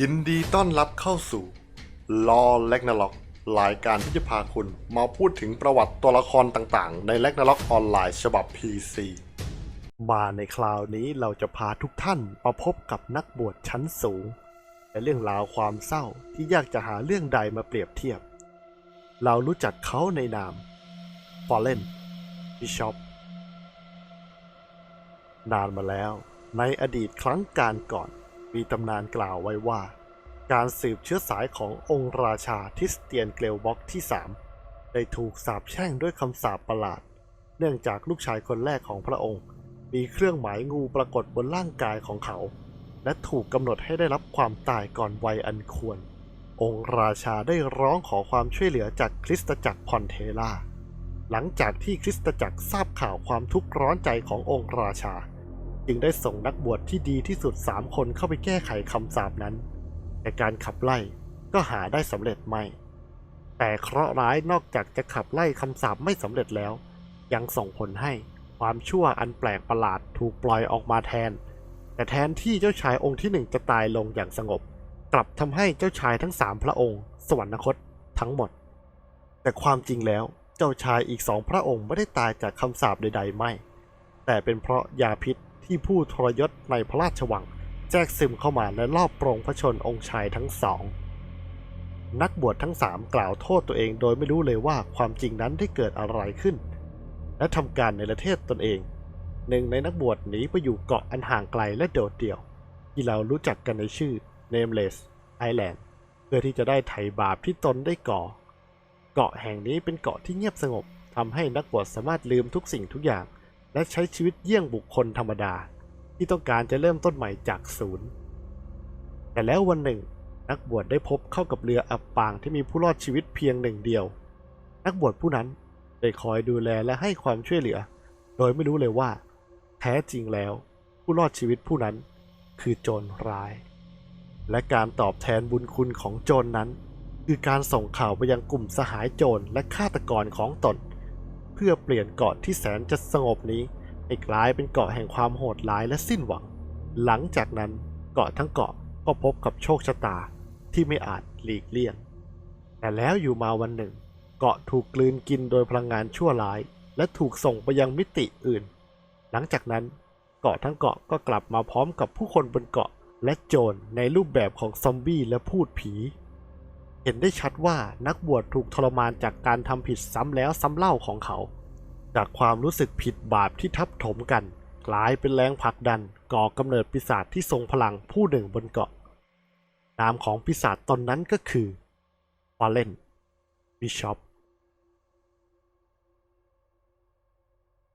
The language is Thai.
ยินดีต้อนรับเข้าสู่ลอแลกนาล็อกรายการที่จะพาคุณมาพูดถึงประวัติตัวละครต่างๆ ในแลกนาล็อกออนไลน์ฉบับ PC มาในคราวนี้เราจะพาทุกท่านมาพบกับนักบวชชั้นสูง และเรื่องราวความเศร้าที่ยากจะหาเรื่องใดมาเปรียบเทียบ เรารู้จักเขาในนาม Fallen Bishop นานมาแล้วในอดีตครั้งการก่อน มีตำนานกล่าวไว้ว่า การสืบเชื้อสายขององค์ราชาทิสเตียนเกลบ็อกที่ 3 ได้ถูกสาปแช่งด้วยคำสาปประหลาด เนื่องจากลูกชายคนแรกของพระองค์ มีเครื่องหมายงูปรากฏบนร่างกายของเขา และถูกกำหนดให้ได้รับความตายก่อนวัยอันควร องค์ราชาได้ร้องขอความช่วยเหลือจากคริสตจักรพอนเทล่าหลังจากที่คริสตจักรทราบข่าวความทุกข์ร้อนใจขององค์ราชา จึงได้ส่งนักบวชที่ดีที่สุดสามคนเข้าไปแก้ไขคำสาปนั้น แต่การขับไล่ก็หาได้สำเร็จไม่ แต่เคราะห์ร้ายนอกจากจะขับไล่คำสาปไม่สำเร็จแล้ว ยังส่งผลให้ความชั่วอันแปลกประหลาดถูกปล่อยออกมาแทน แต่แทนที่เจ้าชายองค์ที่หนึ่งจะตายลงอย่างสงบ กลับทำให้เจ้าชายทั้งสามพระองค์ สวรรคตทั้งหมด แต่ความจริงแล้วเจ้าชายอีกสองพระองค์ไม่ได้ตายจากคำสาปใด ๆ ไม่ แต่เป็นเพราะยาพิษ ที่ผู้ทรยศในพระราชวังแทรกซึมเข้ามาและรอบโปรงพระชนองค์ชายทั้งสอง นักบวชทั้งสามกล่าวโทษตัวเองโดยไม่รู้เลยว่าความจริงนั้นได้เกิดอะไรขึ้น และทำการในประเทศตนเอง หนึ่งในนักบวชหนีไปอยู่เกาะอันห่างไกลและโดดเดี่ยว ที่เรารู้จักกันในชื่อ Nameless Island เพื่อที่จะได้ไถ่บาปที่ตนได้ก่อ เกาะแห่งนี้เป็นเกาะที่เงียบสงบทำให้นักบวชสามารถลืมทุกสิ่งทุกอย่าง และใช้ชีวิตเยี่ยงบุคคลธรรมดา ที่ต้องการจะเริ่มต้นใหม่จากศูนย์ แต่แล้ววันหนึ่ง นักบวชได้พบเข้ากับเรืออับปางที่มีผู้รอดชีวิตเพียงหนึ่งเดียว นักบวชผู้นั้นได้คอยดูแลและให้ความช่วยเหลือ โดยไม่รู้เลยว่า แท้จริงแล้ว ผู้รอดชีวิตผู้นั้นคือโจรร้าย และการตอบแทนบุญคุณของโจรนนั้น คือการส่งข่าวไปยังกลุ่มสหายโจรและฆาตกรของตน เพื่อเปลี่ยนเกาะที่แสนจะสงบนี้ ให้กลายเป็นเกาะแห่งความโหดร้ายและสิ้นหวัง หลังจากนั้นเกาะทั้งเกาะก็พบกับโชคชะตาที่ไม่อาจหลีกเลี่ยง แต่แล้วอยู่มาวันหนึ่ง เกาะถูกกลืนกินโดยพลังงานชั่วร้าย และถูกส่งไปยังมิติอื่น หลังจากนั้นเกาะทั้งเกาะก็กลับมาพร้อมกับผู้คนบนเกาะและโจรในรูปแบบของซอมบี้และพูดผี เห็นได้ชัดว่านักบวชถูกทรมานจากการทำผิดซ้ำแล้วซ้ำเล่าของเขา จากความรู้สึกผิดบาปที่ทับถมกัน กลายเป็นแรงผลักดันก่อกำเนิดปีศาจที่ทรงพลังผู้หนึ่งบนเกาะ นามของปีศาจตนนั้นก็คือฟาเลนบิชอป